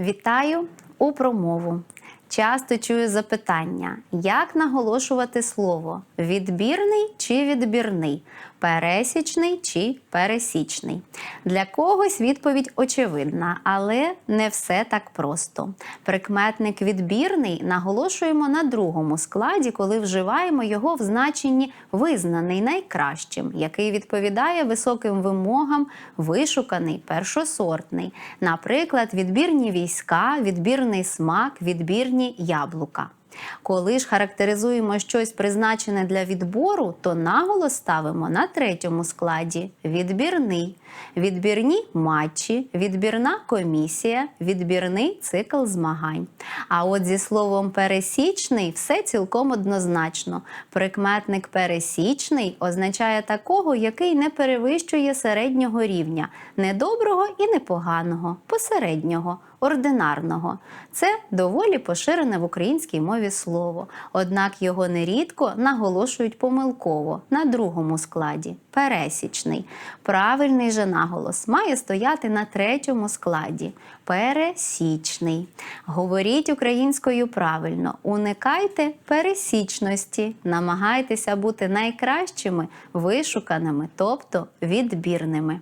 Вітаю у промову. Часто чую запитання, як наголошувати слово відбірний чи відбірний, пересічний чи пересічний. Для когось відповідь очевидна, але не все так просто. Прикметник відбірний наголошуємо на другому складі, коли вживаємо його в значенні визнаний найкращим, який відповідає високим вимогам, вишуканий, першосортний. Наприклад, відбірні війська, відбірний смак, відбірні яблука. Коли ж характеризуємо щось призначене для відбору, то наголос ставимо на третьому складі відбірний, відбірні матчі, відбірна комісія, відбірний цикл змагань. А от зі словом пересічний все цілком однозначно. Прикметник пересічний означає такого, який не перевищує середнього рівня, не доброго і не поганого, посереднього ординарного. Це доволі поширене в українській мові слово, однак його нерідко наголошують помилково на другому складі пересічний. Правильний же наголос має стояти на третьому складі пересічний. Говоріть українською правильно, уникайте пересічності, намагайтеся бути найкращими, вишуканими, тобто відбірними.